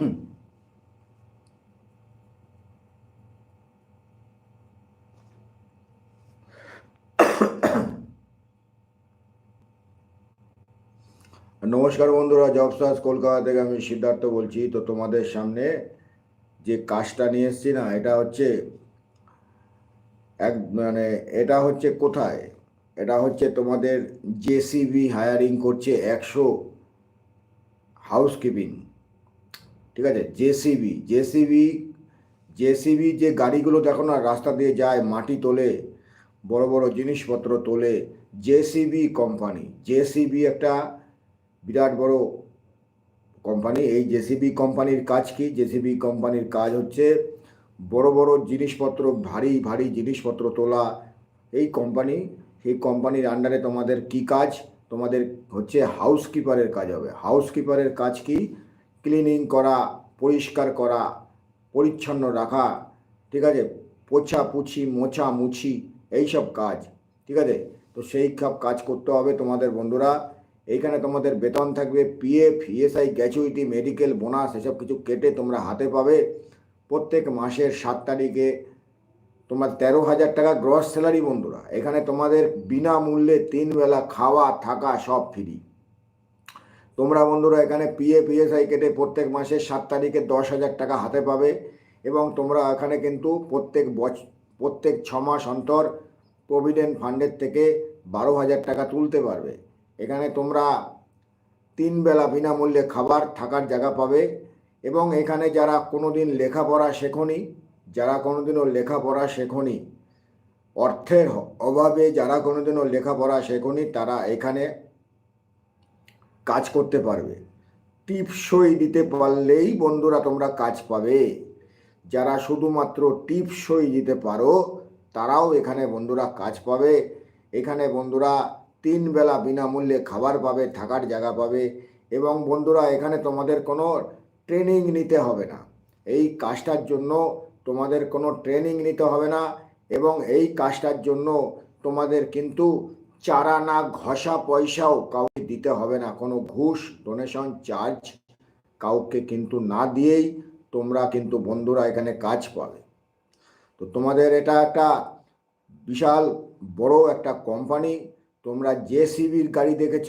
নমস্কার বন্ধুরা, job search Kolkata থেকে আমি সিদ্ধার্থ বলছি। তো তোমাদের সামনে যে কাজটা নিয়ে এসেছি না, এটা হচ্ছে এক মানে এটা হচ্ছে কোথায়? এটা হচ্ছে তোমাদের জেসিবি হায়ারিং করছে একশো হাউসকিপিং ঠিক আছে? জেসিবি জেসিবি জেসিবি যে গাড়িগুলো দেখো না, রাস্তা দিয়ে যায়, মাটি তোলে, বড় বড় জিনিসপত্র তোলে জেসিবি কোম্পানি জেসিবি একটা বিরাট বড় কোম্পানি। এই জেসিবি কোম্পানির কাজ কি? জেসিবি কোম্পানির কাজ হচ্ছে বড় বড় জিনিসপত্র, ভারী ভারী জিনিসপত্র তোলা। এই কোম্পানি সেই কোম্পানির আন্ডারে তোমাদের কি কাজ? তোমাদের হচ্ছে হাউসকিপারের কাজ হবে। হাউসকিপারের কাজ কি? ক্লিনিং করা। পরিষ্কার করা, পরিচ্ছন্ন রাখা, ঠিক আছে? পোছা পুছি মোছা মুছি এইসব কাজ, ঠিক আছে? তো সেই সব কাজ করতে হবে তোমাদের বন্ধুরা। এইখানে তোমাদের বেতন থাকবে PF ESI gratuity medical bonus এসব কিছু কেটে তোমরা হাতে পাবে। প্রত্যেক মাসের সাত তারিখে তোমার তেরো হাজার টাকা গ্রস স্যালারি বন্ধুরা। এখানে তোমাদের বিনামূল্যে তিন বেলা খাওয়া, থাকা, সব ফ্রি তোমরা বন্ধুরা এখানে পিএফ ইএসআই কেটে প্রত্যেক মাসের সাত তারিখে দশ হাজার টাকা হাতে পাবে এবং তোমরা এখানে কিন্তু প্রত্যেক বছ, প্রত্যেক ছ মাস অন্তর প্রভিডেন্ট ফান্ডের থেকে বারো হাজার টাকা তুলতে পারবে। এখানে তোমরা তিন বেলা বিনামূল্যে খাবার থাকার জায়গা পাবে এবং এখানে যারা কোনোদিন লেখাপড়া শেখনি, যারা কোনোদিনও লেখাপড়া শেখনি, অর্থের অভাবে যারা কোনোদিনও লেখাপড়া শেখনি, তারা এখানে কাজ করতে পারবে। টিপসই দিতে পারলেই বন্ধুরা তোমরা কাজ পাবে। যারা শুধুমাত্র টিপসই দিতে পারো, তারাও এখানে বন্ধুরা কাজ পাবে। এখানে বন্ধুরা তিন বেলা বিনামূল্যে খাবার পাবে, থাকার জায়গা পাবে এবং বন্ধুরা এখানে তোমাদের কোনো ট্রেনিং নিতে হবে না। এই কাজটার জন্য তোমাদের কোনো ট্রেনিং নিতে হবে না এবং এই কাজটার জন্য তোমাদের কিন্তু চারা না ঘষা পয়সাও কাউকে দিতে হবে না। কোনো ঘুষ ডোনেশন চার্জ কাউকে কিন্তু না দিয়েই তোমরা কিন্তু বন্ধুরা এখানে কাজ পাবে। তো তোমাদের এটা একটা বিশাল বড় একটা কোম্পানি তোমরা জেসিবির গাড়ি দেখেছ,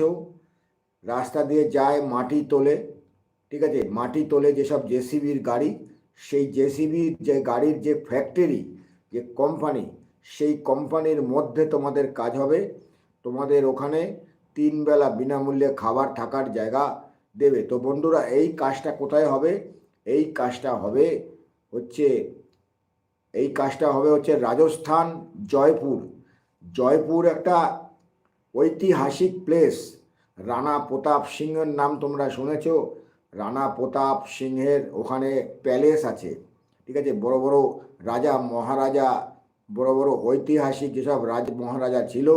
রাস্তা দিয়ে যায় মাটি তোলে, ঠিক আছে? মাটি তোলে যেসব জেসিবির গাড়ি, সেই জেসিবির যে গাড়ির যে ফ্যাক্টরি যে কোম্পানি সেই কোম্পানির মধ্যে তোমাদের কাজ হবে। তোমাদের ওখানে তিন বেলা বিনামূল্যে খাবার থাকার জায়গা দেবে। তো বন্ধুরা, এই কাজটা কোথায় হবে? এই কাজটা হবে হচ্ছে, এই কাজটা হবে হচ্ছে রাজস্থান, জয়পুর। জয়পুর একটা ঐতিহাসিক প্লেস রানা প্রতাপ সিংহের নাম তোমরা শুনেছ? রানা প্রতাপ সিংহের ওখানে প্যালেস আছে। ঠিক আছে? বড় বড় রাজা, মহারাজা, বড় বড় ঐতিহাসিক যেসব রাজ মহারাজা ছিল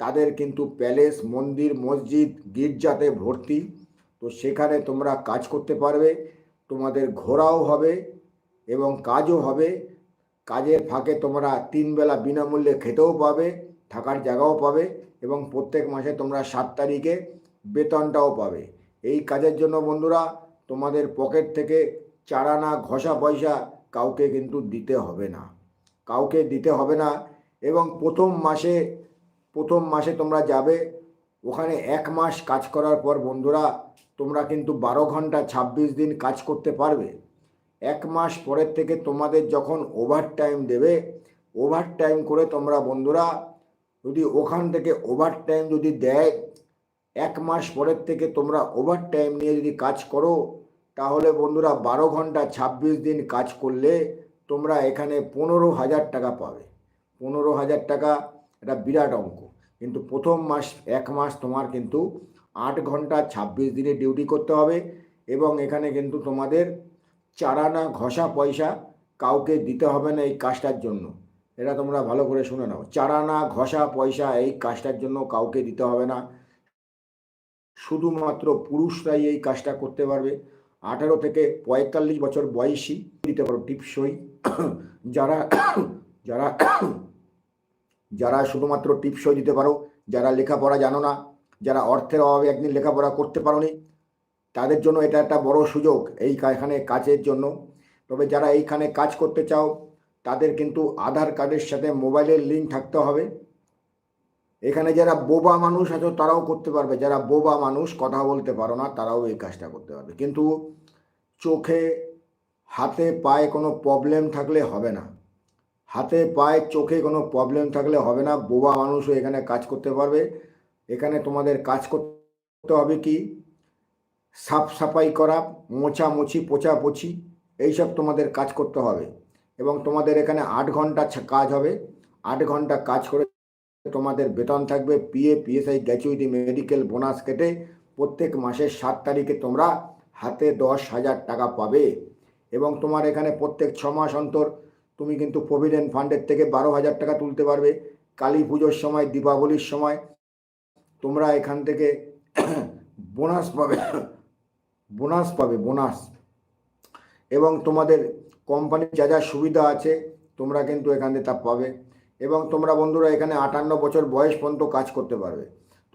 তাদের কিন্তু প্যালেস, মন্দির, মসজিদ, গির্জাতে ভর্তি। তো সেখানে তোমরা কাজ করতে পারবে। তোমাদের ঘোরাও হবে এবং কাজও হবে। কাজের ফাঁকে তোমরা তিন বেলা বিনামূল্যে খেতেও পাবে, থাকার জায়গাও পাবে এবং প্রত্যেক মাসে তোমরা সাত তারিখে বেতনটাও পাবে। এই কাজের জন্য বন্ধুরা, তোমাদের পকেট থেকে চারানা, ঘষা পয়সা কাউকে কিন্তু দিতে হবে না। কাউকে দিতে হবে না এবং প্রথম মাসে প্রথম মাসে তোমরা যাবে, ওখানে এক মাস কাজ করার পর বন্ধুরা, তোমরা কিন্তু বারো ঘণ্টা ছাব্বিশ দিন কাজ করতে পারবে। এক মাস পরের থেকে তোমাদের যখন ওভার টাইম দেবে ওভার টাইম করে তোমরা বন্ধুরা, যদি ওখান থেকে ওভার টাইম যদি দেয়, এক মাস পরের থেকে তোমরা ওভার টাইম নিয়ে যদি কাজ করো, তাহলে বন্ধুরা বারো ঘণ্টা ছাব্বিশ দিন কাজ করলে তোমরা এখানে পনেরো হাজার টাকা পাবে। পনেরো হাজার টাকা এটা বিরাট অঙ্ক। কিন্তু প্রথম মাস, এক মাস তোমার কিন্তু আট ঘণ্টা ছাব্বিশ দিনে ডিউটি করতে হবে এবং এখানে কিন্তু তোমাদের চারানা ঘষা পয়সা কাউকে দিতে হবে না এই কাজটার জন্য। এটা তোমরা ভালো করে শুনে নাও। চারানা ঘষা পয়সা এই কাজটার জন্য কাউকে দিতে হবে না। শুধুমাত্র পুরুষরাই এই কাজটা করতে পারবে। আঠারো থেকে পঁয়তাল্লিশ বছর বয়সী, দিতে পারো টিপসই। যারা যারা যারা শুধুমাত্র টিপসই দিতে পারো, যারা লেখাপড়া জানো না, যারা অর্থের অভাবে একদিন লেখাপড়া করতে পারো তাদের জন্য এটা একটা বড় সুযোগ এই এখানে কাজের জন্য। তবে যারা এইখানে কাজ করতে চাও, তাদের কিন্তু আধার কার্ডের সাথে মোবাইলের লিঙ্ক থাকতে হবে। এখানে যারা বোবা মানুষ আছো, তারাও করতে পারবে। যারা বোবা মানুষ, কথা বলতে পারো না, তারাও এই কাজটা করতে পারবে। কিন্তু চোখে, হাতে, পায়ে কোনো প্রবলেম থাকলে হবে না। হাতে পায়ে চোখে কোনো প্রবলেম থাকলে হবে না। বোবা মানুষও এখানে কাজ করতে পারবে। এখানে তোমাদের কাজ করতে হবে কি? সাফ সাফাই করা মোছামুছি পোছাপুছি এইসব তোমাদের কাজ করতে হবে। এবং তোমাদের এখানে আট ঘণ্টা কাজ হবে। আট ঘণ্টা কাজ করে তোমাদের বেতন থাকবে। পিএ পিএসআই গ্র্যাচুইটি মেডিকেল বোনাস কেটে প্রত্যেক মাসের সাত তারিখে তোমরা হাতে দশ হাজার টাকা পাবে। এবং তোমার এখানে প্রত্যেক ছ মাস অন্তর তুমি কিন্তু প্রভিডেন্ট ফান্ডের থেকে বারো হাজার টাকা তুলতে পারবে। কালী পুজোর সময়, দীপাবলির সময় তোমরা এখান থেকে বোনাস পাবে বোনাস পাবে, বোনাস। এবং তোমাদের কোম্পানির যা যা সুবিধা আছে তোমরা কিন্তু এখান থেকে তা পাবে। এবং তোমরা বন্ধুরা এখানে আটান্ন বছর বয়স পর্যন্ত কাজ করতে পারবে।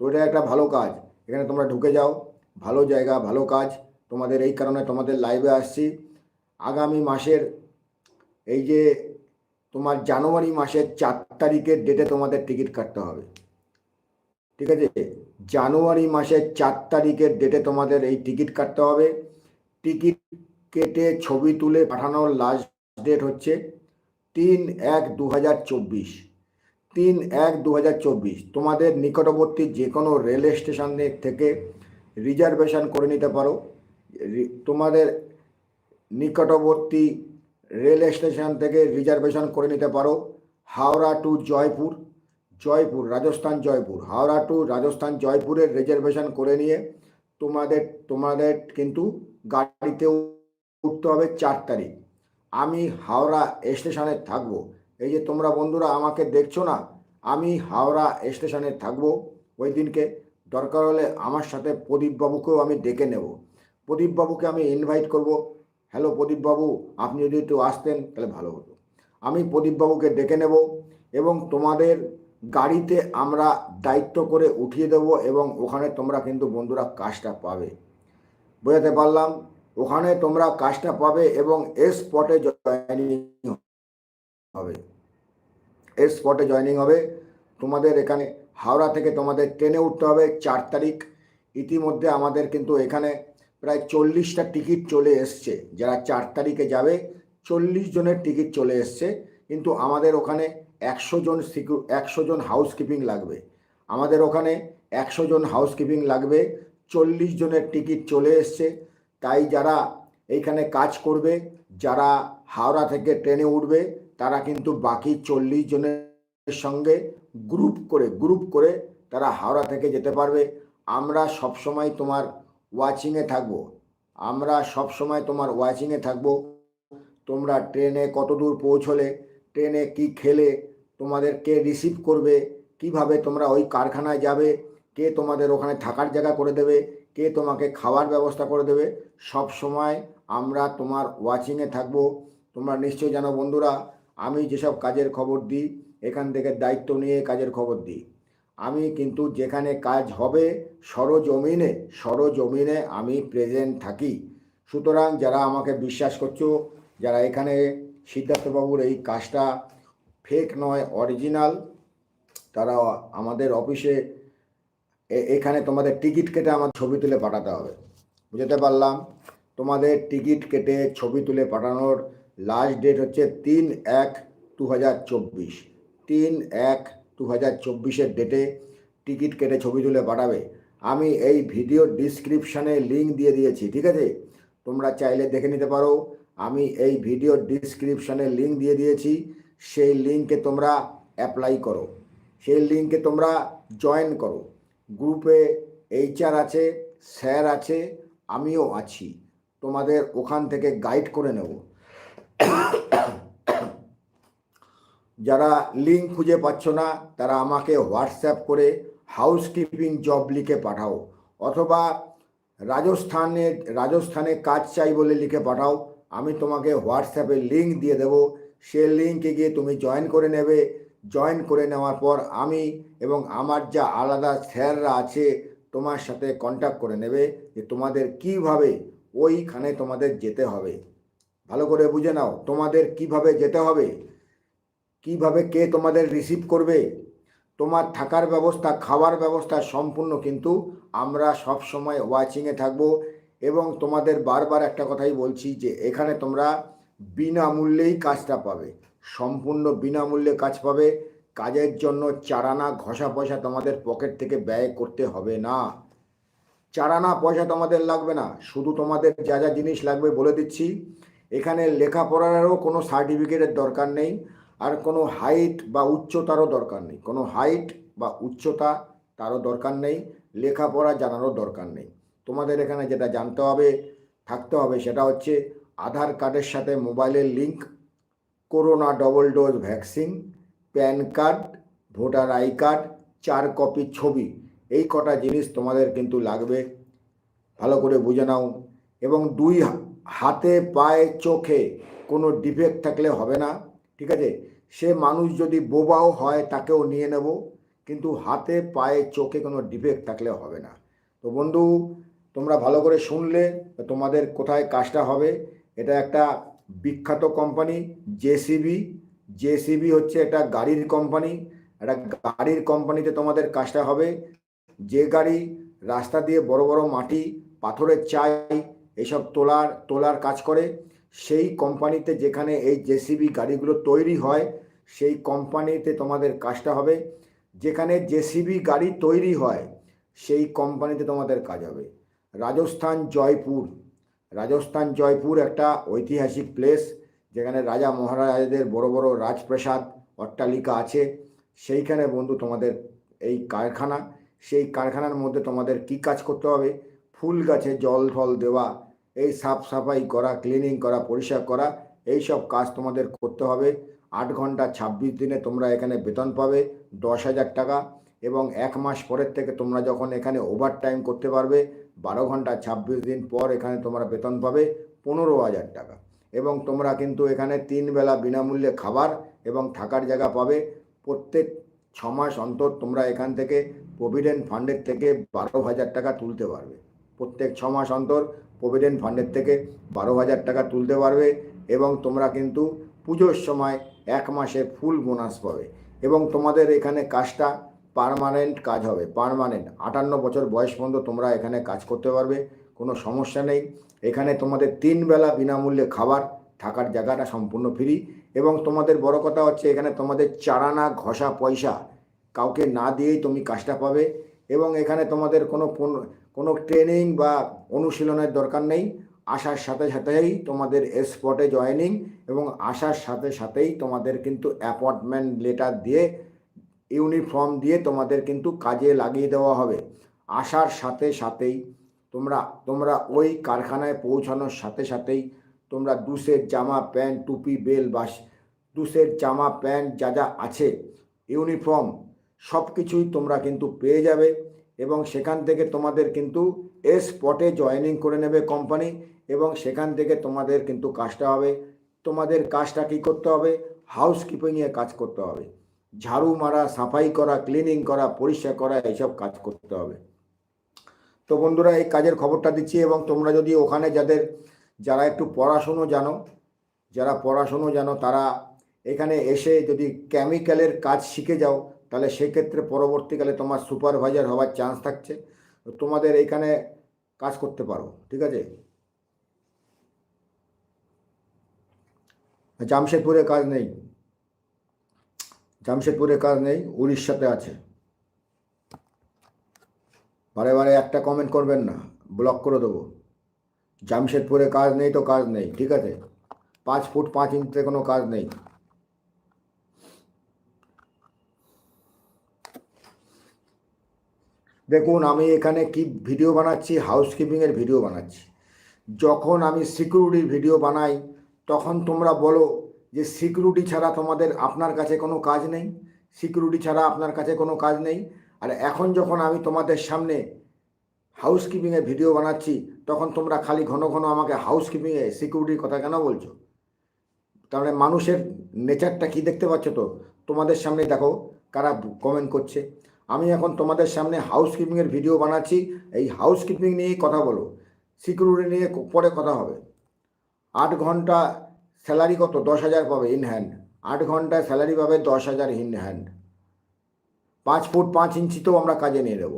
তো এটা একটা ভালো কাজ। এখানে তোমরা ঢুকে যাও। ভালো জায়গা, ভালো কাজ। তোমাদের এই কারণে তোমাদের লাইভে আসছি। আগামী মাসের এই যে তোমার জানুয়ারি মাসের চার তারিখের ডেটে তোমাদের টিকিট কাটতে হবে। ঠিক আছে? জানুয়ারি মাসের চার তারিখের ডেটে তোমাদের এই টিকিট কাটতে হবে। টিকিট কেটে ছবি তুলে পাঠানোর লাস্ট ডেট হচ্ছে তিন এক দু হাজার চব্বিশ। তিন এক দু হাজার চব্বিশ। তোমাদের নিকটবর্তী যে কোনো রেল স্টেশনে থেকে রিজার্ভেশন করে নিতে পারো। তোমাদের নিকটবর্তী রেল স্টেশন থেকে রিজার্ভেশন করে নিতে পারো। হাওড়া টু জয়পুর জয়পুর, রাজস্থান, জয়পুর। হাওড়া টু রাজস্থান, জয়পুরের রিজার্ভেশন করে নিয়ে তোমাদের তোমাদের কিন্তু গাড়িতে উঠতে হবে চার তারিখ। আমি হাওড়া স্টেশনে থাকব। এই যে তোমরা বন্ধুরা আমাকে দেখছ না, আমি হাওড়া স্টেশনে থাকব। ওই দিনকে দরকার হলে আমার সাথে প্রদীপবাবুকেও আমি ডেকে নেব। প্রদীপবাবুকে আমি ইনভাইট করব। হ্যালো প্রদীপবাবু আপনি যদি একটু আসতেন, তাহলে ভালো হতো। আমি প্রদীপবাবুকে ডেকে নেব এবং তোমাদের গাড়িতে আমরা দায়িত্ব করে উঠিয়ে দেব এবং ওখানে তোমরা কিন্তু বন্ধুরা কাজটা পাবে। বোঝাতে পারলাম? ওখানে তোমরা কাজটা পাবে এবং এস স্পটে জয়নিং হবে। এস স্পটে জয়নিং হবে। তোমাদের এখানে হাওড়া থেকে তোমাদের ট্রেনে উঠতে হবে চার তারিখ। ইতিমধ্যে আমাদের কিন্তু এখানে প্রায় চল্লিশটা টিকিট চলে এসছে। যারা চার তারিখে যাবে, চল্লিশ জনের টিকিট চলে এসছে। কিন্তু আমাদের ওখানে একশো জন সিকিউ, একশো জন হাউসকিপিং লাগবে। আমাদের ওখানে একশো জন হাউসকিপিং লাগবে, চল্লিশ জনের টিকিট চলে এসছে। তাই যারা এইখানে কাজ করবে, যারা হাওড়া থেকে ট্রেনে উঠবে, তারা কিন্তু বাকি চল্লিশ জনের সঙ্গে গ্রুপ করে গ্রুপ করে তারা হাওড়া থেকে যেতে পারবে। আমরা সব সময় তোমার ওয়াচিংয়ে থাকব। আমরা সব সময় তোমার ওয়াচিংয়ে থাকব। তোমরা ট্রেনে কত দূর পৌঁছলে, ট্রেনে কি খেলে, তোমাদের কে রিসিভ করবে, কীভাবে তোমরা ওই কারখানায় যাবে, কে তোমাদের ওখানে থাকার জায়গা করে দেবে, কে তোমাকে খাওয়ার ব্যবস্থা করে দেবে, সব সময় আমরা তোমার ওয়াচিংয়ে থাকব। তোমরা নিশ্চয়ই জানো বন্ধুরা, আমি যেসব কাজের খবর দিই, এখান থেকে দায়িত্ব নিয়ে কাজের খবর দিই। আমি কিন্তু যেখানে কাজ হবে সরজমিনে সরজমিনে আমি প্রেজেন্ট থাকি। সুতরাং যারা আমাকে বিশ্বাস করছ, যারা এখানে সিদ্ধার্থবাবুর এই কাজটা ফেক নয় অরিজিনাল তারা আমাদের অফিসে এখানে তোমাদের টিকিট কেটে আমার ছবি তুলে পাঠাতে হবে। বুঝতে পারলাম? তোমাদের টিকিট কেটে ছবি তুলে পাঠানোর লাস্ট ডেট হচ্ছে তিন এক দু হাজার চব্বিশ। তিন এক দু হাজার চব্বিশের ডেটে টিকিট কেটে ছবি তুলে পাঠাবে। আমি এই ভিডিও ডিসক্রিপশানে লিঙ্ক দিয়ে দিয়েছি, ঠিক আছে? তোমরা চাইলে দেখে নিতে পারো। আমি এই ভিডিও ডিসক্রিপশানে লিঙ্ক দিয়ে দিয়েছি। সেই লিঙ্কে তোমরা অ্যাপ্লাই করো। সেই লিঙ্কে তোমরা জয়েন করো। গ্রুপে এইচআর আছে স্যার আছে, আমিও আছি। তোমাদের ওখান থেকে গাইড করে নেব। যারা লিঙ্ক খুঁজে পাচ্ছ না, তারা আমাকে হোয়াটসঅ্যাপ করে হাউসকিপিং জব লিখে পাঠাও, অথবা রাজস্থানে রাজস্থানে কাজ চাই বলে লিখে পাঠাও, আমি তোমাকে হোয়াটসঅ্যাপে লিঙ্ক দিয়ে দেব, সে লিঙ্কে গিয়ে তুমি জয়েন করে নেবে জয়েন করে নেওয়ার পর আমি এবং আমার যা আলাদা স্যাররা আছে তোমার সাথে কন্ট্যাক্ট করে নেবে যে তোমাদের কীভাবে ওইখানে তোমাদের যেতে হবে। ভালো করে বুঝে নাও, তোমাদের কীভাবে যেতে হবে কীভাবে কে তোমাদের রিসিভ করবে? তোমার থাকার ব্যবস্থা, খাওয়ার ব্যবস্থা সম্পূর্ণ কিন্তু আমরা সব সময় ওয়াচিংয়ে থাকব। এবং তোমাদের বারবার একটা কথাই বলছি যে, এখানে তোমরা বিনামূল্যেই কাজটা পাবে। সম্পূর্ণ বিনামূল্যে কাজ পাবে। কাজের জন্য চারানা, ঘষা পয়সা তোমাদের পকেট থেকে ব্যয় করতে হবে না। চারানা, পয়সা তোমাদের লাগবে না। শুধু তোমাদের যা যা জিনিস লাগবে বলে দিচ্ছি। এখানে লেখাপড়ারও কোনো সার্টিফিকেটের দরকার নেই। আর কোনো হাইট বা উচ্চতারও দরকার নেই। কোনো হাইট বা উচ্চতা তারও দরকার নেই, লেখাপড়া জানারও দরকার নেই। তোমাদের এখানে যেটা জানতে হবে, থাকতে হবে সেটা হচ্ছে আধার কার্ডের সাথে মোবাইলের link corona double dose vaccine pan card voter I card চার কপি ছবি, এই কটা জিনিস তোমাদের কিন্তু লাগবে। ভালো করে বুঝে নাও। এবং দুই হাতে, পায়ে, চোখে কোনো ডিফেক্ট থাকলে হবে না। ঠিক আছে? সে মানুষ যদি বোবাও হয়, তাকেও নিয়ে নেব। কিন্তু হাতে, পায়ে, চোখে কোনো ডিফেক্ট থাকলে হবে না। তো বন্ধু, তোমরা ভালো করে শুনলে তোমাদের কোথায় কাজটা হবে। এটা একটা বিখ্যাত কোম্পানি জেসিবি। জেসিবি হচ্ছে একটা গাড়ির কোম্পানি একটা গাড়ির কোম্পানিতে তোমাদের কাজটা হবে। যে গাড়ি রাস্তা দিয়ে বড় বড় মাটি, পাথরের চাই, এসব তোলার তোলার কাজ করে। সেই কোম্পানিতে যেখানে এই জেসিবি গাড়িগুলো তৈরি হয়, সেই কোম্পানিতে তোমাদের কাজটা হবে। যেখানে জেসিবি গাড়ি তৈরি হয়, সেই কোম্পানিতে তোমাদের কাজ হবে। রাজস্থান জয়পুর। রাজস্থান জয়পুর একটা ঐতিহাসিক প্লেস যেখানে রাজা মহারাজাদের বড় বড় রাজপ্রাসাদ অট্টালিকা আছে। সেইখানে বন্ধু তোমাদের এই কারখানা, সেই কারখানার মধ্যে তোমাদের কি কাজ করতে হবে? ফুল গাছে জল ফল দেওয়া এই সাফ সাফাই করা ক্লিনিং করা, পরিষ্কার করা, এই সব কাজ তোমাদের করতে হবে। আট ঘণ্টা ছাব্বিশ দিনে তোমরা এখানে বেতন পাবে দশ হাজার টাকা এবং এক মাস পরের থেকে তোমরা যখন এখানে ওভার টাইম করতে পারবে, বারো ঘণ্টা ছাব্বিশ দিন পর এখানে তোমরা বেতন পাবে পনেরো হাজার টাকা। এবং তোমরা কিন্তু এখানে তিন বেলা বিনামূল্যে খাবার এবং থাকার জায়গা পাবে। প্রত্যেক ছ মাস অন্তর তোমরা এখান থেকে প্রভিডেন্ট ফান্ডের থেকে বারো হাজার টাকা তুলতে পারবে। প্রত্যেক ছ মাস অন্তর প্রভিডেন্ট ফান্ডের থেকে বারো হাজার টাকা তুলতে পারবে এবং তোমরা কিন্তু পুজোর সময় এক মাসে ফুল বোনাস পাবে এবং তোমাদের এখানে কাজটা পারমানেন্ট কাজ হবে পারমানেন্ট আটান্ন বছর বয়স পর্যন্ত তোমরা এখানে কাজ করতে পারবে, কোনো সমস্যা নেই। এখানে তোমাদের তিন বেলা বিনামূল্যে খাবার থাকার জায়গাটা সম্পূর্ণ ফ্রি এবং তোমাদের বড় কথা হচ্ছে এখানে তোমাদের চারানা, ঘষা, পয়সা কাউকে না দিয়েই তুমি কাজটা পাবে এবং এখানে তোমাদের কোনো কোনো ট্রেনিং বা অনুশীলনের দরকার নেই। আসার সাথে সাথেই তোমাদের স্পটে জয়েনিং এবং আসার সাথে সাথেই তোমাদের কিন্তু অ্যাপয়েন্টমেন্ট লেটার দিয়ে ইউনিফর্ম দিয়ে তোমাদের কিন্তু কাজে লাগিয়ে দেওয়া হবে। আসার সাথে সাথেই তোমরা তোমরা ওই কারখানায় পৌঁছানোর সাথে সাথেই তোমরা দু সেট জামা, প্যান্ট, টুপি, বেল, বাস, দু সেট জামা, প্যান্ট যা যা আছে ইউনিফর্ম সব কিছুই তোমরা কিন্তু পেয়ে যাবে। এবং সেখান থেকে তোমাদের কিন্তু এ স্পটে জয়েনিং করে নেবে কোম্পানি এবং সেখান থেকে তোমাদের কিন্তু কাজটা হবে। তোমাদের কাজটা কী করতে হবে? হাউস কিপিংয়ে কাজ করতে হবে। ঝাড়ু মারা, সাফাই করা ক্লিনিং করা, পরিষ্কার করা, এইসব কাজ করতে হবে। তো বন্ধুরা, এই কাজের খবরটা দিচ্ছি এবং তোমরা যদি ওখানে যাদের, যারা একটু পড়াশুনো জানো, যারা পড়াশুনো জানো, তারা এখানে এসে যদি কেমিক্যালের কাজ শিখে যাও তাহলে সেক্ষেত্রে পরবর্তীকালে তোমার সুপারভাইজার হওয়ার চান্স থাকছে। তোমাদের এখানে কাজ করতে পারো, ঠিক আছে? জামশেদপুরে কাজ নেই। জামশেদপুরে কাজ নেই, উড়িষ্যাতে আছে। বারে বারে একটা কমেন্ট করবেন না ব্লক করে দেবো। জামশেদপুরে কাজ নেই তো কাজ নেই, ঠিক আছে? পাঁচ ফুট পাঁচ ইঞ্চিতে কোনো কাজ নেই। দেখুন, আমি এখানে কি ভিডিও বানাচ্ছি হাউসকিপিংয়ের ভিডিও বানাচ্ছি। যখন আমি সিকিউরিটির ভিডিও বানাই, তখন তোমরা বলো যে সিকিউরিটি ছাড়া তোমাদের আপনার কাছে কোনো কাজ নেই সিকিউরিটি ছাড়া আপনার কাছে কোনো কাজ নেই। আর এখন যখন আমি তোমাদের সামনে হাউসকিপিংয়ের ভিডিও বানাচ্ছি, তখন তোমরা খালি ঘন ঘন আমাকে হাউসকিপিংয়ে সিকিউরিটির কথা কেন বলছো? তাহলে মানুষের নেচারটা কি দেখতে পাচ্ছ তো? তোমাদের সামনে দেখো কারা কমেন্ট করছে। আমি এখন তোমাদের সামনে হাউসকিপিংয়ের ভিডিও বানাচ্ছি। এই হাউসকিপিং নিয়েই কথা বলো। সিকিউরিটি নিয়ে পরে কথা হবে। আট ঘণ্টা স্যালারি কত? দশ হাজার পাবে ইন হ্যান্ড আট ঘন্টায় স্যালারি পাবে দশ হাজার ইন হ্যান্ড পাঁচ ফুট পাঁচ ইঞ্চিতেও আমরা কাজে নিয়ে নেব।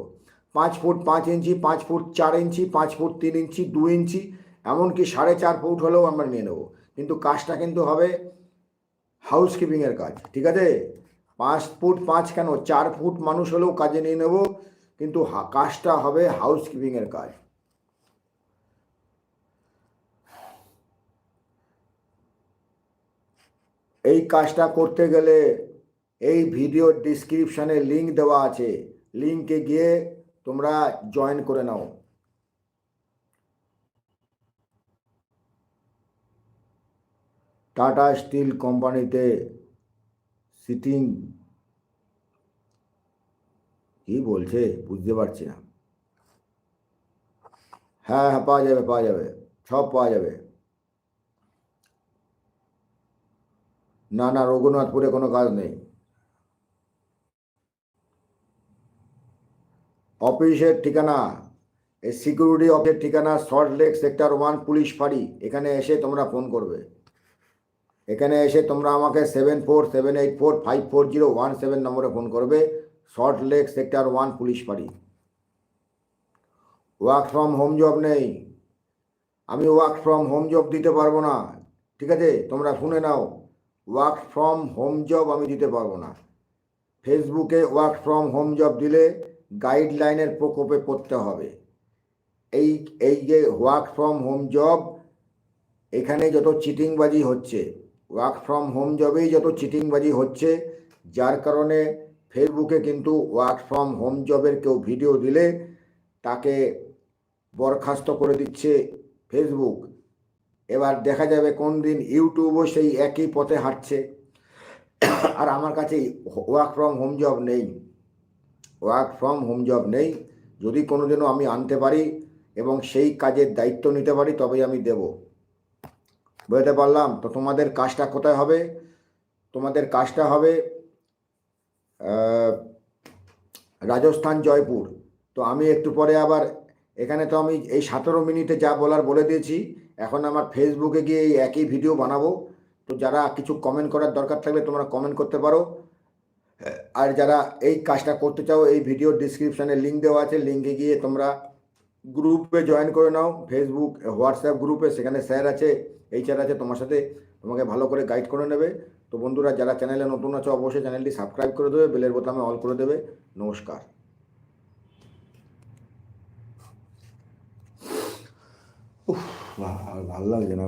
পাঁচ ফুট পাঁচ ইঞ্চি, পাঁচ ফুট চার ইঞ্চি, পাঁচ ফুট তিন ইঞ্চি, দু ইঞ্চি, এমনকি সাড়ে চার ফুট হলেও আমরা নিয়ে নেব। কিন্তু কাজটা কিন্তু হবে হাউসকিপিংয়ের কাজ, ঠিক আছে? পাঁচ ফুট পাঁচ কেন? চার ফুট মানুষ হলেও কাজে নিয়ে নেব, কিন্তু কাজটা হবে হাউসকিপিংয়ের কাজ। এই কাজটা করতে গেলে এই ভিডিওর ডিসক্রিপশানে লিঙ্ক দেওয়া আছে। লিঙ্কে গিয়ে তোমরা জয়েন করে নাও। টাটা স্টিল কোম্পানিতে সিটিং কি বলছে? বুঝতে পারছি না। হ্যাঁ হ্যাঁ পাওয়া যাবে পাওয়া যাবে। সব পাওয়া যাবে। না না, রঘুনাথপুরে কোনো কাজ নেই। অফিসের ঠিকানা সিকিউরিটি অফিসের ঠিকানা Salt Lake sector one police ফাঁড়ি। এখানে এসে তোমরা ফোন করবে। এখানে এসে তোমরা আমাকে seven four seven eight four five four zero one seven নম্বরে ফোন করবে। Salt Lake sector one police ফাঁড়ি ওয়ার্ক ফ্রম হোম জব নেই। আমি ওয়ার্ক ফ্রম হোম জব দিতে পারব না। ঠিক আছে? তোমরা শুনে নাও। ওয়ার্ক ফ্রম হোম জব আমি দিতে পারব না। ফেসবুকে ওয়ার্ক ফ্রম হোম জব দিলে গাইডলাইনের প্রকোপে পড়তে হবে। এই এই যে ওয়ার্ক ফ্রম হোম জব এখানে যত চিটিংবাজি হচ্ছে ওয়ার্ক ফ্রম হোম জবেই যত চিটিংবাজি হচ্ছে যার কারণে ফেসবুকে কিন্তু ওয়ার্ক ফ্রম হোম জবের কেউ ভিডিও দিলে তাকে বরখাস্ত করে দিচ্ছে ফেসবুক এবার দেখা যাবে কোন দিন ইউটিউবও সেই একই পথে হাঁটছে আর আমার কাছে ওয়ার্ক ফ্রম হোম জব নেই ওয়ার্ক ফ্রম হোম জব নেই যদি কোনো দিনও আমি আনতে পারি এবং সেই কাজের দায়িত্ব নিতে পারি তবেই আমি দেব বুঝতে পারলাম? তো তোমাদের কাজটা কোথায় হবে? তোমাদের কাজটা হবে রাজস্থান জয়পুর। তো আমি একটু পরে আবার, এখানে তো আমি এই সতেরো মিনিটে যা বলার বলে দিয়েছি, এখন আমার ফেসবুকে গিয়ে এই একই ভিডিও বানাবো। তো যারা কিছু কমেন্ট করার দরকার থাকলে তোমরা কমেন্ট করতে পারো। আর যারা এই কাজটা করতে চাও, এই ভিডিও ডিসক্রিপশানে লিঙ্ক দেওয়া আছে লিঙ্কে গিয়ে তোমরা গ্রুপে জয়েন করে নাও ফেসবুক হোয়াটসঅ্যাপ গ্রুপে সেখানে স্যার আছে এই স্যার আছে তোমার সাথে, তোমাকে ভালো করে গাইড করে নেবে। তো বন্ধুরা, যারা চ্যানেলে নতুন আছো, অবশ্যই চ্যানেলটি সাবস্ক্রাইব করে দেবে বেলের বোতামে অল করে দেবে। নমস্কার। উফ ভালো লাগছে না।